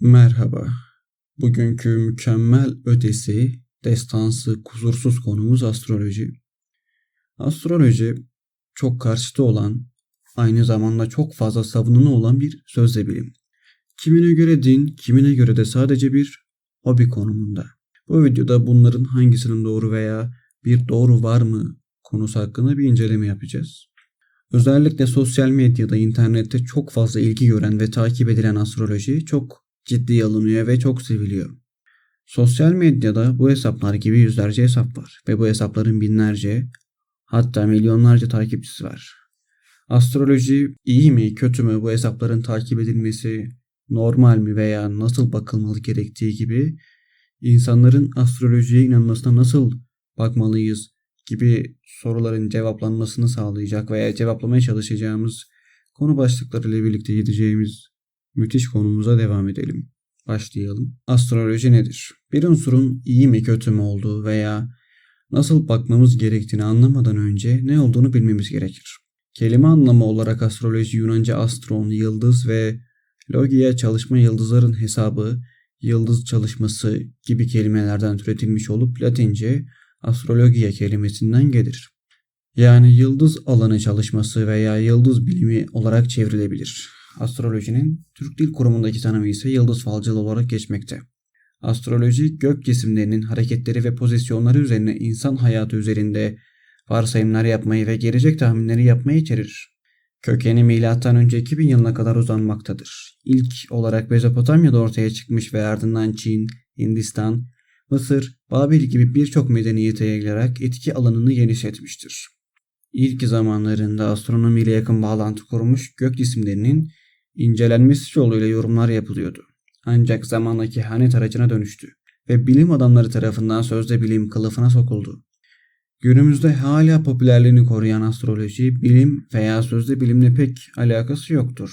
Merhaba. Bugünkü mükemmel ötesi, destansı, kusursuz konumuz astroloji. Astroloji çok karşıtı olan, aynı zamanda çok fazla savununu olan bir sözde bilim. Kimine göre din, kimine göre de sadece bir hobi konumunda. Bu videoda bunların hangisinin doğru veya bir doğru var mı konusu hakkında bir inceleme yapacağız. Özellikle sosyal medyada, internette çok fazla ilgi gören ve takip edilen astroloji çok ciddiye alınıyor ve çok seviliyor. Sosyal medyada bu hesaplar gibi yüzlerce hesap var ve bu hesapların binlerce hatta milyonlarca takipçisi var. Astroloji iyi mi kötü mü bu hesapların takip edilmesi normal mi veya nasıl bakılmalı gerektiği gibi insanların astrolojiye inanmasına nasıl bakmalıyız gibi soruların cevaplanmasını sağlayacak veya cevaplamaya çalışacağımız konu başlıkları ile birlikte gideceğimiz müthiş konumuza devam edelim. Başlayalım. Astroloji nedir? Bir unsurun iyi mi kötü mü olduğu veya nasıl bakmamız gerektiğini anlamadan önce ne olduğunu bilmemiz gerekir. Kelime anlamı olarak astroloji Yunanca astron, yıldız ve logia çalışma yıldızların hesabı, yıldız çalışması gibi kelimelerden türetilmiş olup Latince astrologia kelimesinden gelir. Yani yıldız alanı çalışması veya yıldız bilimi olarak çevrilebilir. Astrolojinin Türk Dil Kurumu'ndaki tanımı ise yıldız falcılığı olarak geçmekte. Astroloji gök cisimlerinin hareketleri ve pozisyonları üzerine insan hayatı üzerinde varsayımlar yapmayı ve gelecek tahminleri yapmayı içerir. Kökeni önce 2000 yılına kadar uzanmaktadır. İlk olarak Mezopotamya'da ortaya çıkmış ve ardından Çin, Hindistan, Mısır, Babil gibi birçok medeniyete yayılarak etki alanını genişletmiştir. İlk zamanlarında astronomiyle yakın bağlantı kurmuş gök cisimlerinin incelenmesi yoluyla yorumlar yapılıyordu. Ancak zamanla kehanet aracına dönüştü ve bilim adamları tarafından sözde bilim kılıfına sokuldu. Günümüzde hala popülerliğini koruyan astroloji, bilim veya sözde bilimle pek alakası yoktur.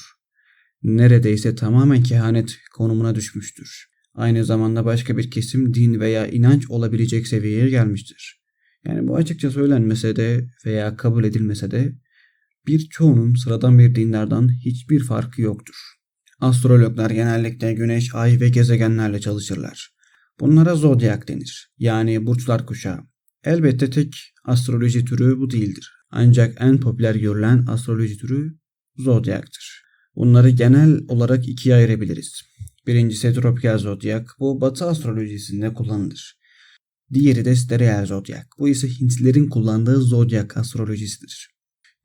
Neredeyse tamamen kehanet konumuna düşmüştür. Aynı zamanda başka bir kesim din veya inanç olabilecek seviyeye gelmiştir. Yani bu açıkça söylenmese de veya kabul edilmese de birçoğunun sıradan bir dinlerden hiçbir farkı yoktur. Astrologlar genellikle güneş, ay ve gezegenlerle çalışırlar. Bunlara zodyak denir. Yani burçlar kuşağı. Elbette tek astroloji türü bu değildir. Ancak en popüler görülen astroloji türü zodyaktır. Bunları genel olarak ikiye ayırabiliriz. Birincisi tropikal zodyak. Bu batı astrolojisinde kullanılır. Diğeri de stereal zodyak. Bu ise Hintlilerin kullandığı zodyak astrolojisidir.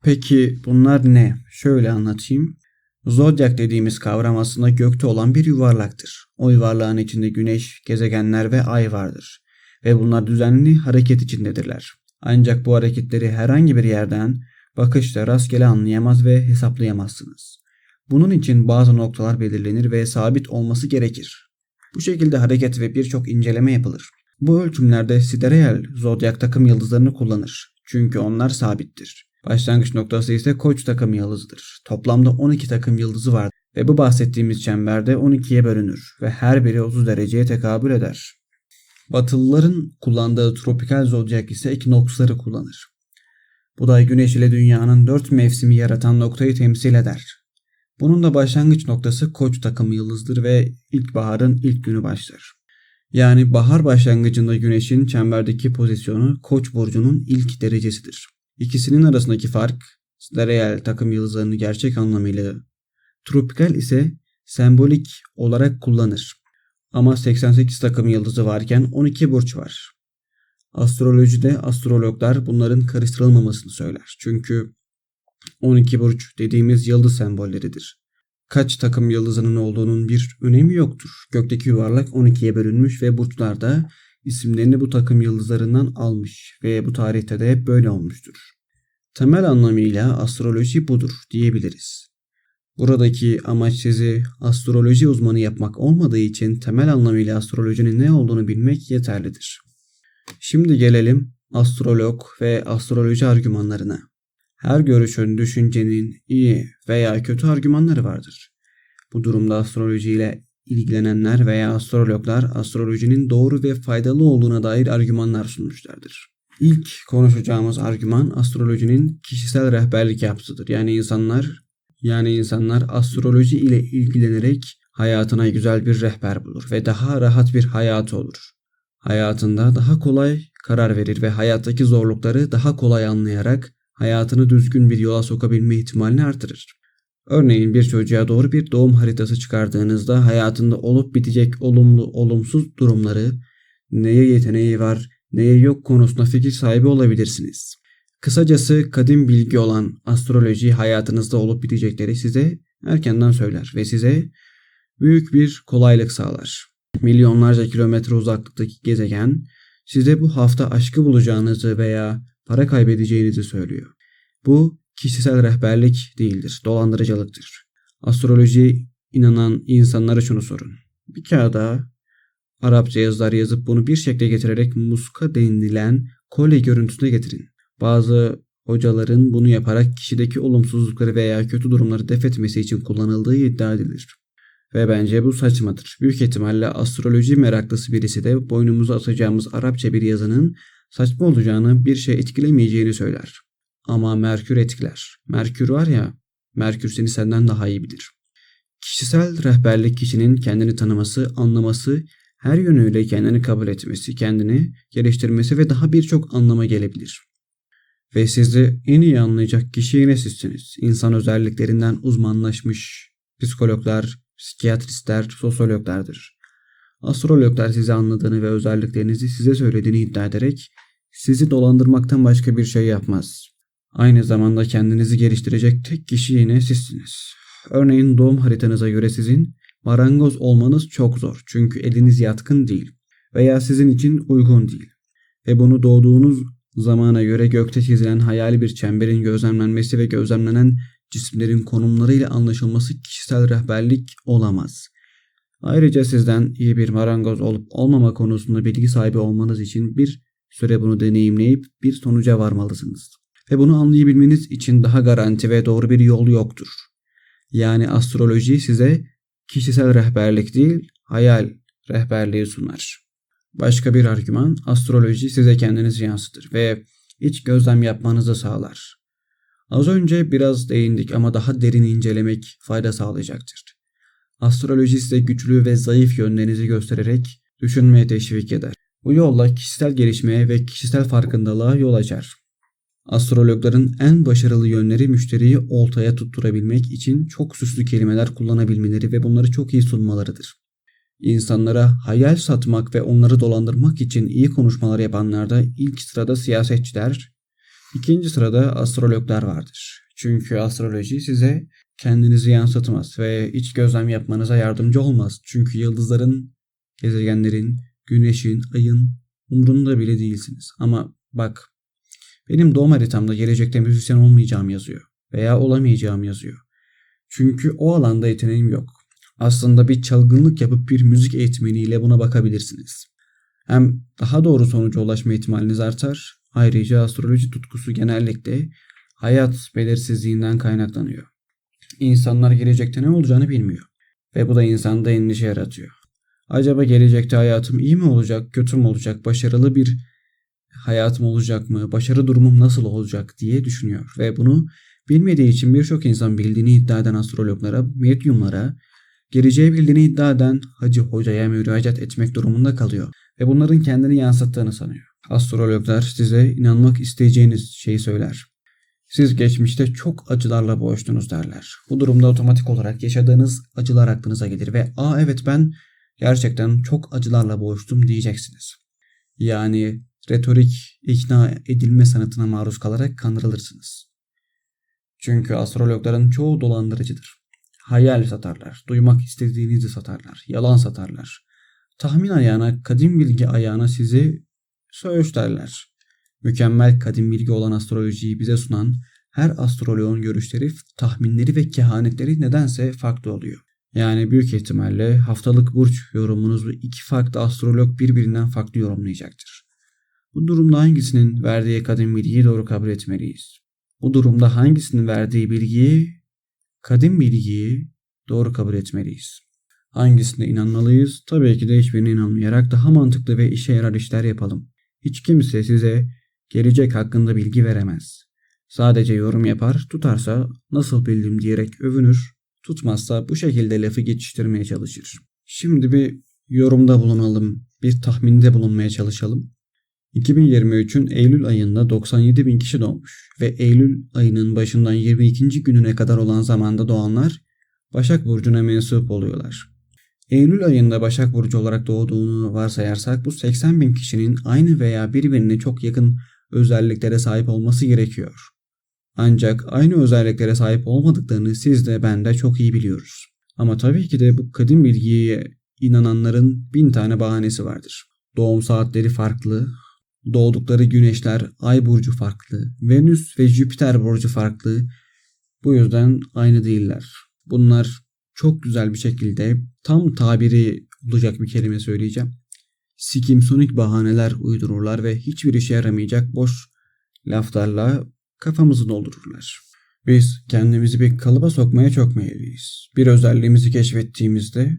Peki bunlar ne? Şöyle anlatayım. Zodyak dediğimiz kavram aslında gökte olan bir yuvarlaktır. O yuvarlağın içinde güneş, gezegenler ve ay vardır. Ve bunlar düzenli hareket içindedirler. Ancak bu hareketleri herhangi bir yerden bakışla rastgele anlayamaz ve hesaplayamazsınız. Bunun için bazı noktalar belirlenir ve sabit olması gerekir. Bu şekilde hareket ve birçok inceleme yapılır. Bu ölçümlerde sidereal zodyak takım yıldızlarını kullanır. Çünkü onlar sabittir. Başlangıç noktası ise koç takım yıldızıdır. Toplamda 12 takım yıldızı var ve bu bahsettiğimiz çemberde 12'ye bölünür ve her biri 30 dereceye tekabül eder. Batılıların kullandığı tropikal zodyak ise ekinoksları kullanır. Bu da güneş ile dünyanın dört mevsimi yaratan noktayı temsil eder. Bunun da başlangıç noktası koç takım yıldızdır ve ilkbaharın ilk günü başlar. Yani bahar başlangıcında güneşin çemberdeki pozisyonu koç burcunun ilk derecesidir. İkisinin arasındaki fark sidereal takım yıldızlarını gerçek anlamıyla tropikal ise sembolik olarak kullanır. Ama 88 takım yıldızı varken 12 burç var. Astrolojide astrologlar bunların karıştırılmamasını söyler. Çünkü 12 burç dediğimiz yıldız sembolleridir. Kaç takım yıldızının olduğunun bir önemi yoktur. Gökteki yuvarlak 12'ye bölünmüş ve burçlar da isimlerini bu takım yıldızlarından almış ve bu tarihte de hep böyle olmuştur. Temel anlamıyla astroloji budur diyebiliriz. Buradaki amaç sizi astroloji uzmanı yapmak olmadığı için temel anlamıyla astrolojinin ne olduğunu bilmek yeterlidir. Şimdi gelelim astrolog ve astroloji argümanlarına. Her görüşün, düşüncenin iyi veya kötü argümanları vardır. Bu durumda astroloji ile ilgilenenler veya astrologlar astrolojinin doğru ve faydalı olduğuna dair argümanlar sunmuşlardır. İlk konuşacağımız argüman astrolojinin kişisel rehberlik yapısıdır. Yani insanlar yani insanlar astroloji ile ilgilenerek hayatına güzel bir rehber bulur ve daha rahat bir hayatı olur. Hayatında daha kolay karar verir ve hayattaki zorlukları daha kolay anlayarak hayatını düzgün bir yola sokabilme ihtimalini artırır. Örneğin bir çocuğa doğru bir doğum haritası çıkardığınızda hayatında olup bitecek olumlu olumsuz durumları, neye yeteneği var, neye yok konusunda fikir sahibi olabilirsiniz. Kısacası kadim bilgi olan astroloji hayatınızda olup bitecekleri size erkenden söyler ve size büyük bir kolaylık sağlar. Milyonlarca kilometre uzaklıktaki gezegen size bu hafta aşkı bulacağınızı veya para kaybedeceğinizi söylüyor. Bu kişisel rehberlik değildir, dolandırıcılıktır. Astroloji inanan insanlara şunu sorun. Bir kağıda Arapça yazılar yazıp bunu bir şekle getirerek muska denilen kolye görüntüsüne getirin. Bazı hocaların bunu yaparak kişideki olumsuzlukları veya kötü durumları def etmesi için kullanıldığı iddia edilir. Ve bence bu saçmadır. Büyük ihtimalle astroloji meraklısı birisi de boynumuza atacağımız Arapça bir yazının saçma olacağını bir şey etkilemeyeceğini söyler. Ama Merkür etkiler. Merkür var ya, Merkür seni senden daha iyi bilir. Kişisel rehberlik kişinin kendini tanıması, anlaması, her yönüyle kendini kabul etmesi, kendini geliştirmesi ve daha birçok anlama gelebilir. Ve sizi en iyi anlayacak kişi yine sizsiniz. İnsan özelliklerinden uzmanlaşmış psikologlar, psikiyatristler, sosyologlardır. Astrologlar sizi anladığını ve özelliklerinizi size söylediğini iddia ederek sizi dolandırmaktan başka bir şey yapmaz. Aynı zamanda kendinizi geliştirecek tek kişi yine sizsiniz. Örneğin doğum haritanıza göre sizin marangoz olmanız çok zor çünkü eliniz yatkın değil veya sizin için uygun değil. Ve bunu doğduğunuz zamana göre gökte çizilen hayali bir çemberin gözlemlenmesi ve gözlemlenen cisimlerin konumlarıyla anlaşılması kişisel rehberlik olamaz. Ayrıca sizden iyi bir marangoz olup olmama konusunda bilgi sahibi olmanız için bir süre bunu deneyimleyip bir sonuca varmalısınız. Ve bunu anlayabilmeniz için daha garanti ve doğru bir yol yoktur. Yani astroloji size kişisel rehberlik değil, hayal rehberliği sunar. Başka bir argüman, astroloji size kendinizi yansıtır ve iç gözlem yapmanızı sağlar. Az önce biraz değindik ama daha derin incelemek fayda sağlayacaktır. Astroloji size güçlü ve zayıf yönlerinizi göstererek düşünmeye teşvik eder. Bu yolla kişisel gelişmeye ve kişisel farkındalığa yol açar. Astrologların en başarılı yönleri müşteriyi oltaya tutturabilmek için çok süslü kelimeler kullanabilmeleri ve bunları çok iyi sunmalarıdır. İnsanlara hayal satmak ve onları dolandırmak için iyi konuşmalar yapanlarda ilk sırada siyasetçiler, ikinci sırada astrologlar vardır. Çünkü astroloji size kendinizi yansıtmaz ve iç gözlem yapmanıza yardımcı olmaz. Çünkü yıldızların, gezegenlerin, güneşin, ayın umrunda bile değilsiniz. Ama bak benim doğum haritamda gelecekte müzisyen olmayacağım yazıyor veya olamayacağım yazıyor. Çünkü o alanda yeteneğim yok. Aslında bir çalgınlık yapıp bir müzik eğitmeniyle buna bakabilirsiniz. Hem daha doğru sonuca ulaşma ihtimaliniz artar. Ayrıca astroloji tutkusu genellikle hayat belirsizliğinden kaynaklanıyor. İnsanlar gelecekte ne olacağını bilmiyor. Ve bu da insanda endişe yaratıyor. Acaba gelecekte hayatım iyi mi olacak, kötü mü olacak, başarılı bir hayatım olacak mı, başarı durumum nasıl olacak diye düşünüyor. Ve bunu bilmediği için birçok insan bildiğini iddia eden astrologlara, medyumlara, geleceği bildiğini iddia eden hacı hocaya müracaat etmek durumunda kalıyor. Ve bunların kendini yansıttığını sanıyor. Astrologlar size inanmak isteyeceğiniz şeyi söyler. Siz geçmişte çok acılarla boğuştunuz derler. Bu durumda otomatik olarak yaşadığınız acılar aklınıza gelir ve ''Aa evet ben gerçekten çok acılarla boğuştum'' diyeceksiniz. Yani retorik ikna edilme sanatına maruz kalarak kandırılırsınız. Çünkü astrologların çoğu dolandırıcıdır. Hayal satarlar, duymak istediğinizi satarlar, yalan satarlar. Tahmin ayağına, kadim bilgi ayağına sizi söğüşlerler. Mükemmel kadim bilgi olan astrolojiyi bize sunan her astroloğun görüşleri, tahminleri ve kehanetleri nedense farklı oluyor. Yani büyük ihtimalle haftalık burç yorumunuzu iki farklı astrolog birbirinden farklı yorumlayacaktır. Bu durumda hangisinin verdiği kadim bilgiyi doğru kabul etmeliyiz? Bu durumda hangisinin verdiği bilgiyi, kadim bilgiyi doğru kabul etmeliyiz? Hangisine inanmalıyız? Tabii ki de hiçbirine inanmayarak daha mantıklı ve işe yarar işler yapalım. Hiç kimse size gelecek hakkında bilgi veremez. Sadece yorum yapar, tutarsa nasıl bildim diyerek övünür Tutmazsa bu şekilde lafı geçiştirmeye çalışır. Şimdi bir yorumda bulunalım, bir tahminde bulunmaya çalışalım. 2023'ün Eylül ayında 97 bin kişi doğmuş ve Eylül ayının başından 22. gününe kadar olan zamanda doğanlar Başak Burcu'na mensup oluyorlar. Eylül ayında Başak Burcu olarak doğduğunu varsayarsak bu 80 bin kişinin aynı veya birbirine çok yakın özelliklere sahip olması gerekiyor. Ancak aynı özelliklere sahip olmadıklarını siz de ben de çok iyi biliyoruz. Ama tabii ki de bu kadim bilgiye inananların bin tane bahanesi vardır. Doğum saatleri farklı, doğdukları güneşler, ay burcu farklı, Venüs ve Jüpiter burcu farklı. Bu yüzden aynı değiller. Bunlar çok güzel bir şekilde tam tabiri olacak bir kelime söyleyeceğim. Sikimsonik bahaneler uydururlar ve hiçbir işe yaramayacak boş laflarla kafamızı doldururlar. Biz kendimizi bir kalıba sokmaya çok meyilliyiz. Bir özelliğimizi keşfettiğimizde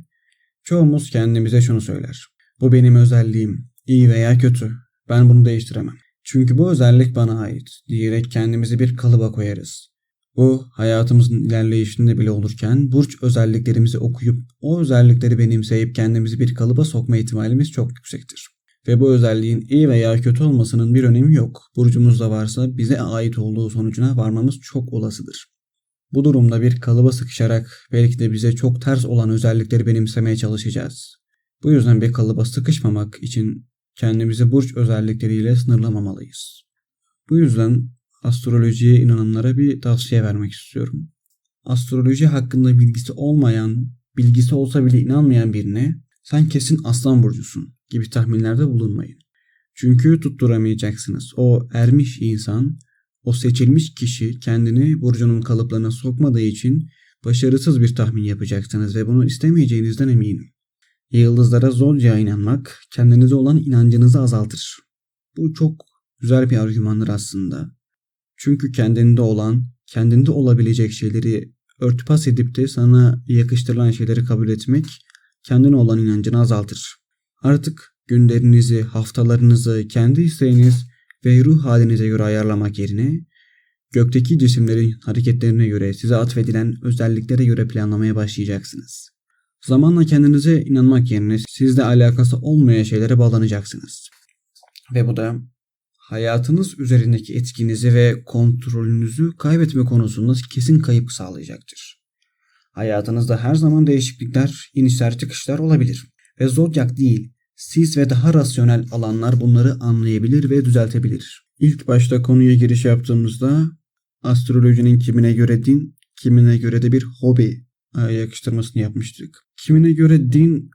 çoğumuz kendimize şunu söyler. Bu benim özelliğim, iyi veya kötü. Ben bunu değiştiremem. Çünkü bu özellik bana ait diyerek kendimizi bir kalıba koyarız. Bu hayatımızın ilerleyişinde bile olurken burç özelliklerimizi okuyup o özellikleri benimseyip kendimizi bir kalıba sokma ihtimalimiz çok yüksektir. Ve bu özelliğin iyi veya kötü olmasının bir önemi yok. Burcumuzda varsa bize ait olduğu sonucuna varmamız çok olasıdır. Bu durumda bir kalıba sıkışarak belki de bize çok ters olan özellikleri benimsemeye çalışacağız. Bu yüzden bir kalıba sıkışmamak için kendimizi burç özellikleriyle sınırlamamalıyız. Bu yüzden astrolojiye inananlara bir tavsiye vermek istiyorum. Astroloji hakkında bilgisi olmayan, bilgisi olsa bile inanmayan birine sen kesin aslan burcusun gibi tahminlerde bulunmayın. Çünkü tutturamayacaksınız. O ermiş insan, o seçilmiş kişi kendini burcunun kalıplarına sokmadığı için başarısız bir tahmin yapacaksınız ve bunu istemeyeceğinizden eminim. Yıldızlara zorca inanmak kendinize olan inancınızı azaltır. Bu çok güzel bir argümandır aslında. Çünkü kendinde olan, kendinde olabilecek şeyleri örtbas edip de sana yakıştırılan şeyleri kabul etmek kendine olan inancını azaltır. Artık günlerinizi, haftalarınızı kendi isteğiniz ve ruh halinize göre ayarlamak yerine gökteki cisimlerin hareketlerine göre size atfedilen özelliklere göre planlamaya başlayacaksınız. Zamanla kendinize inanmak yerine sizle alakası olmayan şeylere bağlanacaksınız. Ve bu da hayatınız üzerindeki etkinizi ve kontrolünüzü kaybetme konusunda kesin kayıp sağlayacaktır. Hayatınızda her zaman değişiklikler, inişler çıkışlar olabilir. Ve zodyak değil, siz ve daha rasyonel alanlar bunları anlayabilir ve düzeltebilir. İlk başta konuya giriş yaptığımızda astrolojinin kimine göre din, kimine göre de bir hobi yakıştırmasını yapmıştık. Kimine göre din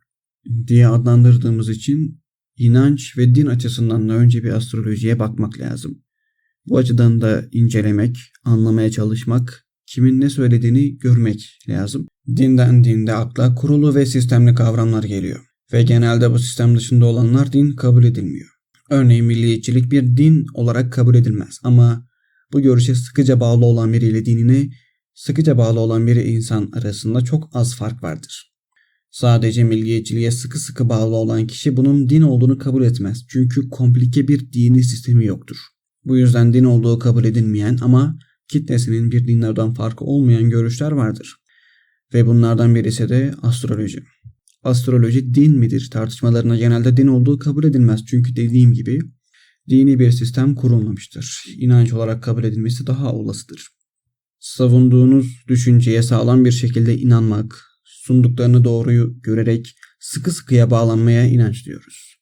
diye adlandırdığımız için inanç ve din açısından da önce bir astrolojiye bakmak lazım. Bu açıdan da incelemek, anlamaya çalışmak, kimin ne söylediğini görmek lazım. Dinden dinde akla kurulu ve sistemli kavramlar geliyor. Ve genelde bu sistem dışında olanlar din kabul edilmiyor. Örneğin milliyetçilik bir din olarak kabul edilmez ama bu görüşe sıkıca bağlı olan biriyle dinine sıkıca bağlı olan bir insan arasında çok az fark vardır. Sadece milliyetçiliğe sıkı sıkı bağlı olan kişi bunun din olduğunu kabul etmez. Çünkü komplike bir dini sistemi yoktur. Bu yüzden din olduğu kabul edilmeyen ama kitlesinin bir dinlerden farkı olmayan görüşler vardır. Ve bunlardan birisi de astroloji. Astroloji din midir tartışmalarına genelde din olduğu kabul edilmez. Çünkü dediğim gibi dini bir sistem kurulmamıştır. İnanç olarak kabul edilmesi daha olasıdır. Savunduğunuz düşünceye sağlam bir şekilde inanmak, sunduklarını doğruyu görerek sıkı sıkıya bağlanmaya inanç diyoruz.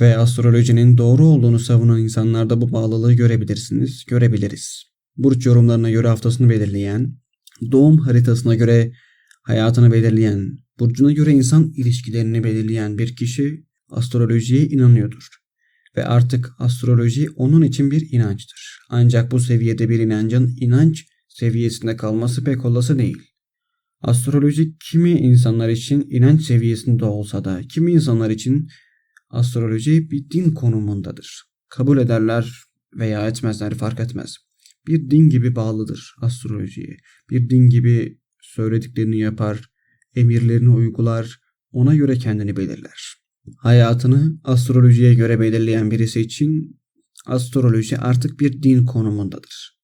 Ve astrolojinin doğru olduğunu savunan insanlarda bu bağlılığı görebilirsiniz, görebiliriz. Burç yorumlarına göre haftasını belirleyen, doğum haritasına göre hayatını belirleyen, burcuna göre insan ilişkilerini belirleyen bir kişi astrolojiye inanıyordur. Ve artık astroloji onun için bir inançtır. Ancak bu seviyede bir inancın inanç seviyesinde kalması pek olası değil. Astroloji kimi insanlar için inanç seviyesinde olsa da kimi insanlar için astroloji bir din konumundadır. Kabul ederler veya etmezler fark etmez. Bir din gibi bağlıdır astrolojiye. Bir din gibi söylediklerini yapar, emirlerini uygular, ona göre kendini belirler. Hayatını astrolojiye göre belirleyen birisi için astroloji artık bir din konumundadır.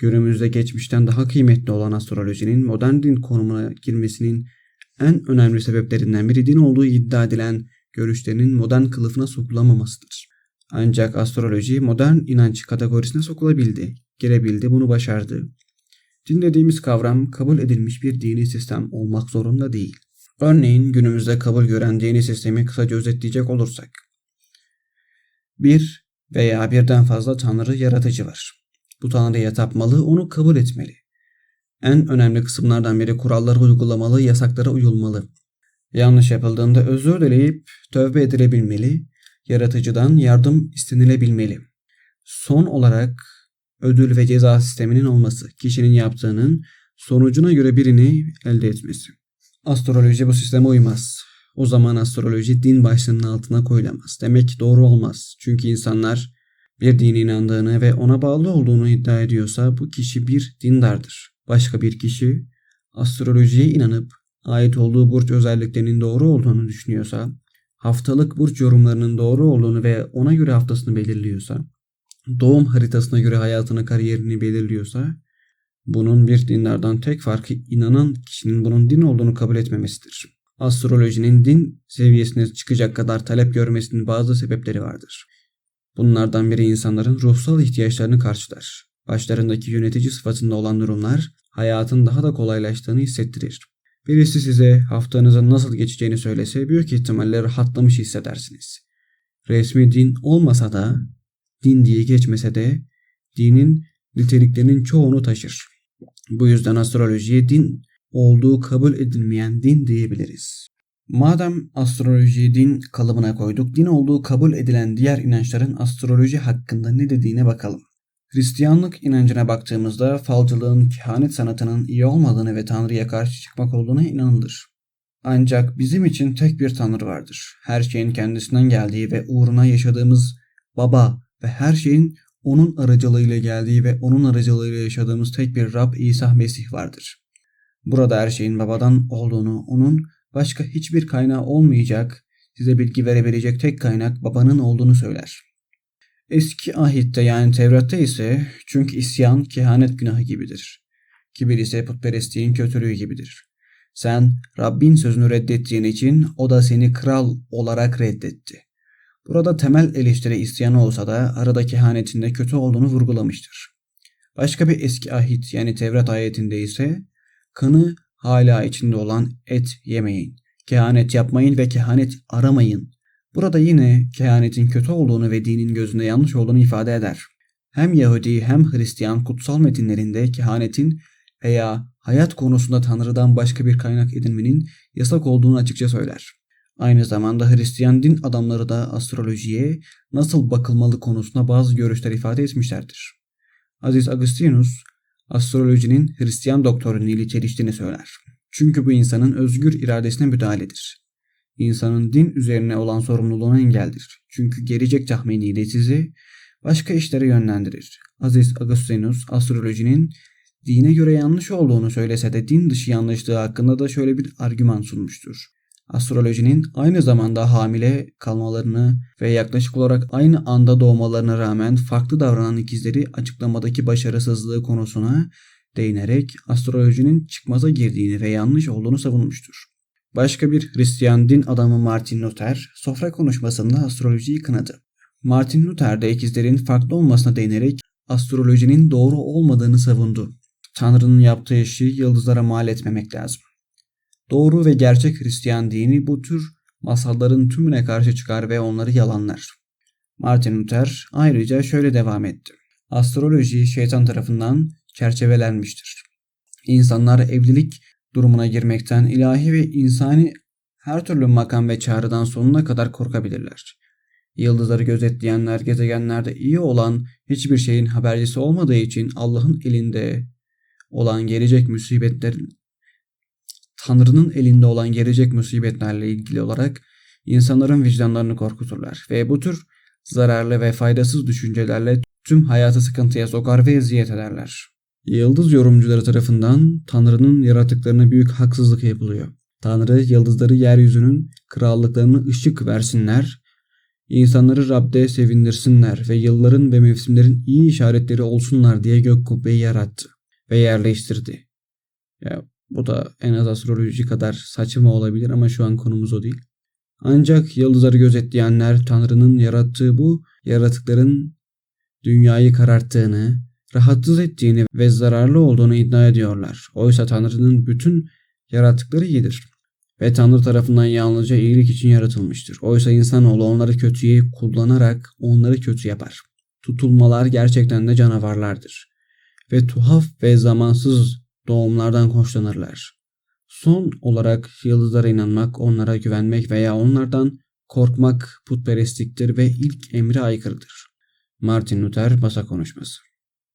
Günümüzde geçmişten daha kıymetli olan astrolojinin modern din konumuna girmesinin en önemli sebeplerinden biri din olduğu iddia edilen görüşlerinin modern kılıfına sokulamamasıdır. Ancak astroloji modern inanç kategorisine sokulabildi, girebildi, bunu başardı. Din dediğimiz kavram kabul edilmiş bir dini sistem olmak zorunda değil. Örneğin günümüzde kabul gören dini sistemi kısaca özetleyecek olursak. Bir veya birden fazla tanrı yaratıcı var. Bu tanrıya tapmalı, onu kabul etmeli. En önemli kısımlardan biri kuralları uygulamalı, yasaklara uyulmalı. Yanlış yapıldığında özür dileyip tövbe edilebilmeli, yaratıcıdan yardım istenilebilmeli. Son olarak ödül ve ceza sisteminin olması, kişinin yaptığının sonucuna göre birini elde etmesi. Astroloji bu sisteme uymaz. O zaman astroloji din başlığının altına koyulamaz. Demek doğru olmaz. Çünkü insanlar bir dine inandığını ve ona bağlı olduğunu iddia ediyorsa bu kişi bir dindardır. Başka bir kişi astrolojiye inanıp ait olduğu burç özelliklerinin doğru olduğunu düşünüyorsa, haftalık burç yorumlarının doğru olduğunu ve ona göre haftasını belirliyorsa, doğum haritasına göre hayatını kariyerini belirliyorsa, bunun bir dindardan tek farkı inanan kişinin bunun din olduğunu kabul etmemesidir. Astrolojinin din seviyesine çıkacak kadar talep görmesinin bazı sebepleri vardır. Bunlardan biri insanların ruhsal ihtiyaçlarını karşılar. Başlarındaki yönetici sıfatında olan durumlar hayatın daha da kolaylaştığını hissettirir. Birisi size haftanızın nasıl geçeceğini söylese büyük ihtimalle rahatlamış hissedersiniz. Resmi din olmasa da, din diye geçmese de dinin niteliklerinin çoğunu taşır. Bu yüzden astrolojiye din olduğu kabul edilmeyen din diyebiliriz. Madem astrolojiyi din kalıbına koyduk, din olduğu kabul edilen diğer inançların astroloji hakkında ne dediğine bakalım. Hristiyanlık inancına baktığımızda falcılığın, kehanet sanatının iyi olmadığını ve Tanrı'ya karşı çıkmak olduğuna inanılır. Ancak bizim için tek bir Tanrı vardır. Her şeyin kendisinden geldiği ve uğruna yaşadığımız Baba ve her şeyin onun aracılığıyla geldiği ve onun aracılığıyla yaşadığımız tek bir Rab İsa Mesih vardır. Burada her şeyin babadan olduğunu, onun başka hiçbir kaynağı olmayacak, size bilgi verebilecek tek kaynak babanın olduğunu söyler. Eski ahitte yani Tevrat'ta ise çünkü isyan kehanet günahı gibidir. Kibir ise putperestliğin kötülüğü gibidir. Sen Rabbin sözünü reddettiğin için o da seni kral olarak reddetti. Burada temel eleştiri isyanı olsa da arada kehanetin kötü olduğunu vurgulamıştır. Başka bir eski ahit yani Tevrat ayetinde ise kanı hala içinde olan et yemeyin, kehanet yapmayın ve kehanet aramayın. Burada yine kehanetin kötü olduğunu ve dinin gözünde yanlış olduğunu ifade eder. Hem Yahudi hem Hristiyan kutsal metinlerinde kehanetin veya hayat konusunda Tanrı'dan başka bir kaynak edinmenin yasak olduğunu açıkça söyler. Aynı zamanda Hristiyan din adamları da astrolojiye nasıl bakılmalı konusunda bazı görüşler ifade etmişlerdir. Aziz Agustinus astrolojinin Hristiyan doktrinliğiyle çeliştiğini söyler. Çünkü bu insanın özgür iradesine müdahaledir. İnsanın din üzerine olan sorumluluğuna engeldir. Çünkü gelecek tahminiyle sizi başka işlere yönlendirir. Aziz Agustinus astrolojinin dine göre yanlış olduğunu söylese de din dışı yanlışlığı hakkında da şöyle bir argüman sunmuştur astrolojinin aynı zamanda hamile kalmalarını ve yaklaşık olarak aynı anda doğmalarına rağmen farklı davranan ikizleri açıklamadaki başarısızlığı konusuna değinerek astrolojinin çıkmaza girdiğini ve yanlış olduğunu savunmuştur. Başka bir Hristiyan din adamı Martin Luther sofra konuşmasında astrolojiyi kınadı. Martin Luther de ikizlerin farklı olmasına değinerek astrolojinin doğru olmadığını savundu. Tanrı'nın yaptığı işi yıldızlara mal etmemek lazım. Doğru ve gerçek Hristiyan dini bu tür masalların tümüne karşı çıkar ve onları yalanlar. Martin Luther ayrıca şöyle devam etti. Astroloji şeytan tarafından çerçevelenmiştir. İnsanlar evlilik durumuna girmekten ilahi ve insani her türlü makam ve çağrıdan sonuna kadar korkabilirler. Yıldızları gözetleyenler gezegenlerde iyi olan hiçbir şeyin habercisi olmadığı için Allah'ın elinde olan gelecek musibetlerin Tanrı'nın elinde olan gelecek musibetlerle ilgili olarak insanların vicdanlarını korkuturlar ve bu tür zararlı ve faydasız düşüncelerle tüm hayatı sıkıntıya sokar ve eziyet ederler. Yıldız yorumcuları tarafından Tanrı'nın yaratıklarına büyük haksızlık yapılıyor. Tanrı yıldızları yeryüzünün krallıklarını ışık versinler, İnsanları Rab'de sevindirsinler ve yılların ve mevsimlerin iyi işaretleri olsunlar diye gök kubbeyi yarattı ve yerleştirdi. Ya bu da en az astroloji kadar saçma olabilir ama şu an konumuz o değil. Ancak yıldızları gözetleyenler Tanrı'nın yarattığı bu yaratıkların dünyayı kararttığını, rahatsız ettiğini ve zararlı olduğunu iddia ediyorlar. Oysa Tanrı'nın bütün yarattıkları iyidir. Ve Tanrı tarafından yalnızca iyilik için yaratılmıştır. Oysa insanoğlu onları kötüye kullanarak onları kötü yapar. Tutulmalar gerçekten de canavarlardır. Ve tuhaf ve zamansız doğumlardan hoşlanırlar. Son olarak yıldızlara inanmak, onlara güvenmek veya onlardan korkmak putperestliktir ve ilk emre aykırıdır. Martin Luther masa konuşması.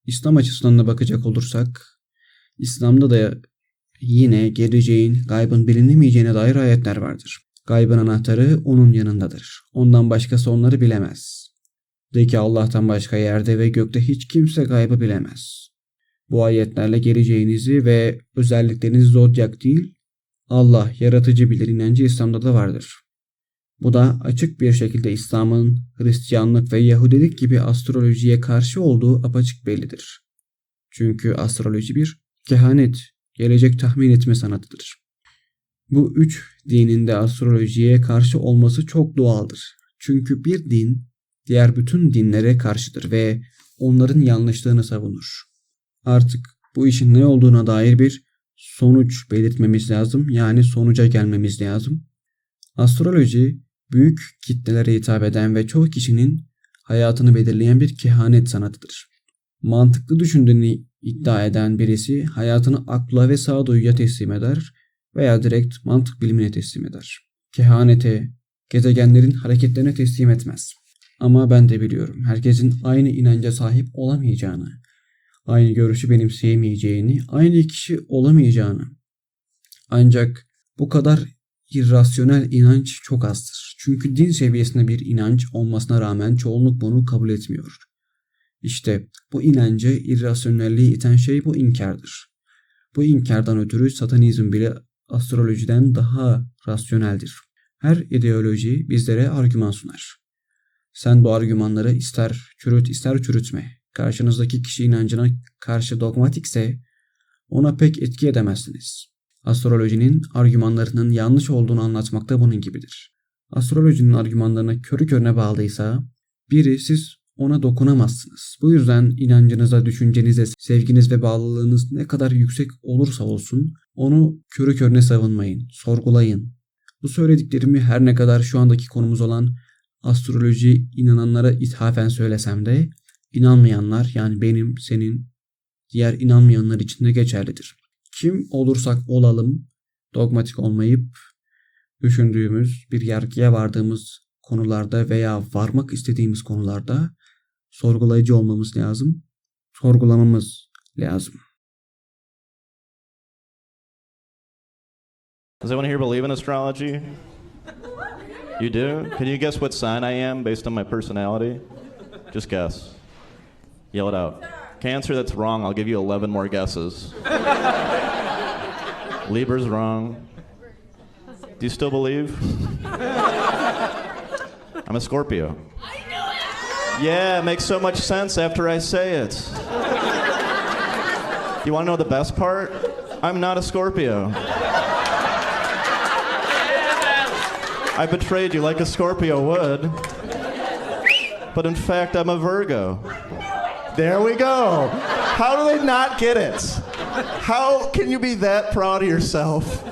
İslam açısından da bakacak olursak, İslam'da da yine geleceğin, gaybın bilinemeyeceğine dair ayetler vardır. Gaybın anahtarı onun yanındadır. Ondan başkası onları bilemez. De ki Allah'tan başka yerde ve gökte hiç kimse gaybı bilemez. Bu ayetlerle geleceğinizi ve özelliklerinizi zodyak değil, Allah yaratıcı bilir inancı İslam'da da vardır. Bu da açık bir şekilde İslam'ın Hristiyanlık ve Yahudilik gibi astrolojiye karşı olduğu apaçık bellidir. Çünkü astroloji bir kehanet, gelecek tahmin etme sanatıdır. Bu üç dinin de astrolojiye karşı olması çok doğaldır. Çünkü bir din diğer bütün dinlere karşıdır ve onların yanlışlığını savunur. Artık bu işin ne olduğuna dair bir sonuç belirtmemiz lazım. Yani sonuca gelmemiz lazım. Astroloji büyük kitlelere hitap eden ve çoğu kişinin hayatını belirleyen bir kehanet sanatıdır. Mantıklı düşündüğünü iddia eden birisi hayatını akla ve sağduyuya teslim eder veya direkt mantık bilimine teslim eder. Kehanete, gezegenlerin hareketlerine teslim etmez. Ama ben de biliyorum herkesin aynı inanca sahip olamayacağını, aynı görüşü benimseyemeyeceğini, aynı kişi olamayacağını. Ancak bu kadar irrasyonel inanç çok azdır. Çünkü din seviyesinde bir inanç olmasına rağmen çoğunluk bunu kabul etmiyor. İşte bu inancı irrasyonelliği iten şey bu inkardır. Bu inkardan ötürü satanizm bile astrolojiden daha rasyoneldir. Her ideoloji bizlere argüman sunar. Sen bu argümanları ister çürüt ister çürütme. Karşınızdaki kişi inancına karşı dogmatikse ona pek etki edemezsiniz. Astrolojinin argümanlarının yanlış olduğunu anlatmak da bunun gibidir. Astrolojinin argümanlarına körü körüne bağlıysa biri siz ona dokunamazsınız. Bu yüzden inancınıza, düşüncenize, sevginiz ve bağlılığınız ne kadar yüksek olursa olsun onu körü körüne savunmayın, sorgulayın. Bu söylediklerimi her ne kadar şu andaki konumuz olan astroloji inananlara ithafen söylesem de inanmayanlar yani benim, senin, diğer inanmayanlar için de geçerlidir. Kim olursak olalım dogmatik olmayıp düşündüğümüz, bir yargıya vardığımız konularda veya varmak istediğimiz konularda sorgulayıcı olmamız lazım. Sorgulamamız lazım. Does anyone here believe in astrology? You do? Can you guess what sign I am based on my personality? Just guess. Yell it out. Cancer, that's wrong. I'll give you 11 more guesses. Libra's wrong. Do you still believe? I'm a Scorpio. Yeah, it makes so much sense after I say it. You want to know the best part? I'm not a Scorpio. I betrayed you like a Scorpio would. But in fact, I'm a Virgo. There we go. How do they not get it? How can you be that proud of yourself?